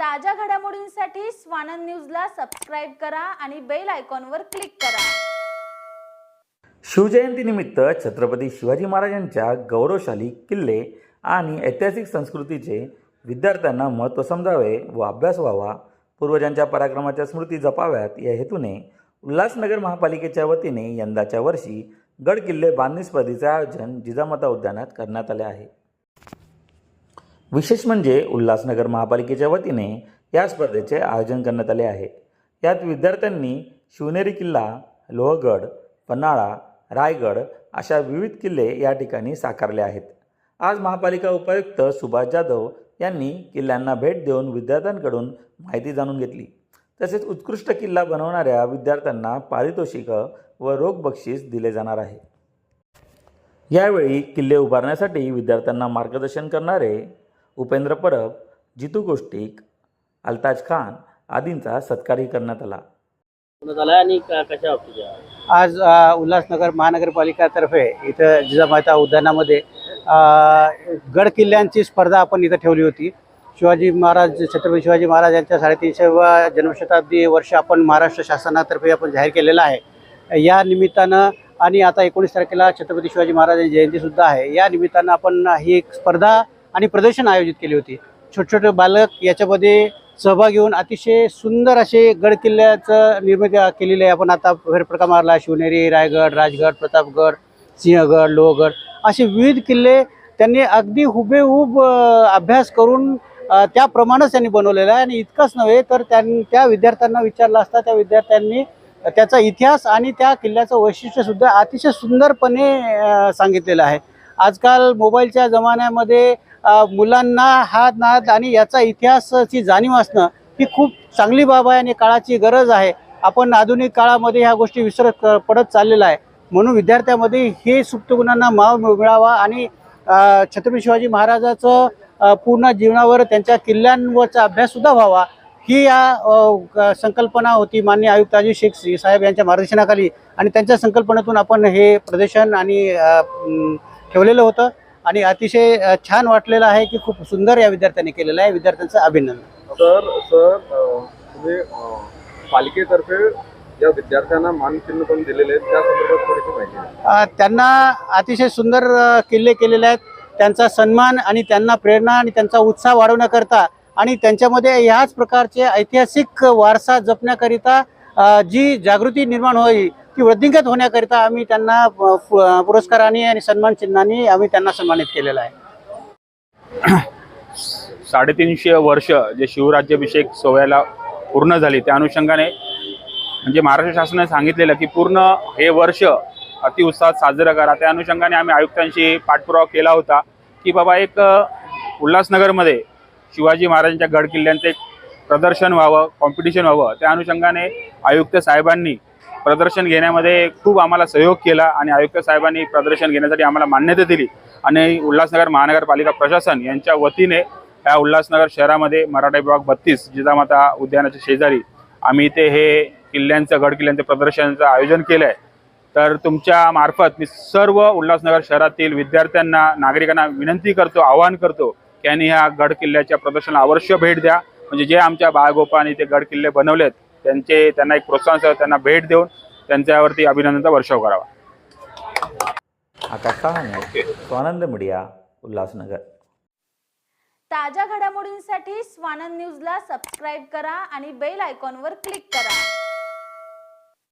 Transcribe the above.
ताज्या घडामोडींसाठी स्वानंद न्यूजला सबस्क्राईब करा आणि बेल आयकॉनवर क्लिक करा. शिवजयंतीनिमित्त छत्रपती शिवाजी महाराजांच्या गौरवशाली किल्ले आणि ऐतिहासिक संस्कृतीचे विद्यार्थ्यांना महत्त्व समजावे व अभ्यास व्हावा. पूर्वजांच्या पराक्रमाच्या स्मृती जपाव्यात. या हेतूने उल्हासनगर महापालिकेच्या वतीने यंदाच्या वर्षी गड किल्ले बांधणी स्पर्धेचे आयोजन जिजामाता उद्यानात करण्यात आले आहे. विशेष म्हणजे उल्हासनगर महापालिकेच्या वतीने या स्पर्धेचे आयोजन करण्यात आले आहे. यात विद्यार्थ्यांनी शिवनेरी किल्ला लोहगड पन्हाळा रायगड अशा विविध किल्ले या ठिकाणी साकारले आहेत. आज महापालिका उपायुक्त सुभाष जाधव यांनी किल्ल्यांना भेट देऊन विद्यार्थ्यांकडून माहिती जाणून घेतली. तसेच उत्कृष्ट किल्ला बनवणाऱ्या विद्यार्थ्यांना पारितोषिकं व रोख बक्षीस दिले जाणार आहे. यावेळी किल्ले उभारण्यासाठी विद्यार्थ्यांना मार्गदर्शन करणारे उपेंद्र परब जितू गोष्टीक अल्ताज खान आदींचा सत्कारही करण्यात आला. आणि क- कशा? आज अ, उल्हासनगर महानगरपालिकातर्फे इथं जिजामाता उद्यानामध्ये अ, गड किल्ल्यांची स्पर्धा आपण इथं ठेवली होती. शिवाजी महाराज छत्रपती शिवाजी महाराज यांच्या साडेतीनशेवा जन्मशताब्दी वर्ष आपण महाराष्ट्र शासनातर्फे आपण जाहीर केलेलं आहे. या निमित्तानं आणि आता एकोणीस तारखेला छत्रपती शिवाजी महाराजांची जयंतीसुद्धा आहे. या निमित्तानं आपण ही एक स्पर्धा आणि प्रदर्शन आयोजित केली होती. छोटे छोटे बालक याच्यामध्ये सहभाग घेऊन अतिशय सुंदर असे गड किल्ल्याचं निर्मिती केलेली आहे. आपण आता फेरप्रकार मारला शिवनेरी रायगड राजगड प्रतापगड सिंहगड लोहगड असे विविध किल्ले त्यांनी अगदी हुबेहूब अभ्यास करून त्याप्रमाणेच त्यांनी बनवलेला आहे. आणि इतकंच नव्हे तर त्यां त्या विद्यार्थ्यांना विचारलं असता त्या विद्यार्थ्यांनी त्याचा इतिहास आणि त्या किल्ल्याचं वैशिष्ट्यसुद्धा अतिशय सुंदरपणे सांगितलेलं आहे. आजकाल मोबाईलच्या जमान्यामध्ये मुलांना हा नाद आणि याचा इतिहासाची जाणीव असणं ही खूप चांगली बाब आहे आणि काळाची गरज आहे. आपण आधुनिक काळामध्ये ह्या गोष्टी विसरत पडत चाललेला आहे. म्हणून विद्यार्थ्यामध्ये हे सुप्त गुणांना माव मिळावा आणि छत्रपती शिवाजी महाराजाचं पूर्ण जीवनावर त्यांच्या किल्ल्यांवरचा अभ्याससुद्धा व्हावा. ही या संकल्पना होती मान्य आयुक्त अजित शेख साहेब यांच्या मार्गदर्शनाखाली आणि त्यांच्या संकल्पनेतून आपण हे प्रदर्शन आणि ठेवलेलं होतं आणि अतिशय छान वाटलेलं आहे की खूप सुंदर या विद्यार्थ्यांनी केलेलं आहे. विद्यार्थ्यांचं अभिनंदन. सर सर तुम्ही पालिकेतर्फे या विद्यार्थ्यांना मानचिन्ह पण दिलेले आहेत. त्या संदर्भात थोडीशी माहिती त्यांना अतिशय सुंदर किल्ले केलेले आहेत. त्यांचा सन्मान आणि त्यांना प्रेरणा आणि त्यांचा उत्साह वाढवण्याकरता आणि त्यांच्यामध्ये ह्याच प्रकारचे ऐतिहासिक वारसा जपण्याकरिता जी जागृती निर्माण होईल ती वृद्धिंगत होण्याकरिता आम्ही त्यांना पुरस्काराने आणि सन्मान चिन्हाने आम्ही त्यांना सन्मानित केलेलं आहे. साडेतीनशे वर्ष जे शिवराज्याभिषेक सोहळ्याला पूर्ण झाली त्या अनुषंगाने म्हणजे महाराष्ट्र शासनाने सांगितलेलं की पूर्ण हे वर्ष अतिउत्साहात साजरं करा. त्या अनुषंगाने आम्ही आयुक्तांशी पाठपुरावा केला होता की बाबा एक उल्हासनगरमध्ये शिवाजी महाराजांच्या गड किल्ल्यांचं एक प्रदर्शन व्हावं कॉम्पिटिशन व्हावं. त्या अनुषंगाने आयुक्त साहेबांनी प्रदर्शन घेण्यामध्ये खूप आम्हाला सहयोग केला आणि आयुक्त साहेबांनी प्रदर्शन घेण्यासाठी आम्हाला मान्यता दिली. आणि उल्हासनगर महानगरपालिका प्रशासन यांच्या वतीने या उल्हासनगर शहरामध्ये मराठा विभाग बत्तीस जिजामाता उद्यानाच्या शेजारी आम्ही इथे हे किल्ल्यांचं गड किल्ल्यांचं प्रदर्शनाचं आयोजन केलं आहे तर तुमच्या मार्फत मी सर्व उल्हासनगर शहरातील विद्यार्थ्यांना नागरिकांना विनंती करतो आवाहन करतो की यांनी ह्या गड किल्ल्याच्या प्रदर्शनाला अवश्य भेट द्या. म्हणजे जे आमच्या बाळगोपाने ते गड किल्ले बनवलेत त्यांचे त्यांना एक प्रोत्साहन सह त्यांना भेट देऊन त्यांच्यावरती अभिनंदनचा वर्षाव करावा. आकाश सहाने स्वानंद मीडिया उल्हासनगर. ताज्या घडामोडींसाठी स्वानंद न्यूजला सबस्क्राईब करा आणि बेल आयकॉनवर क्लिक करा.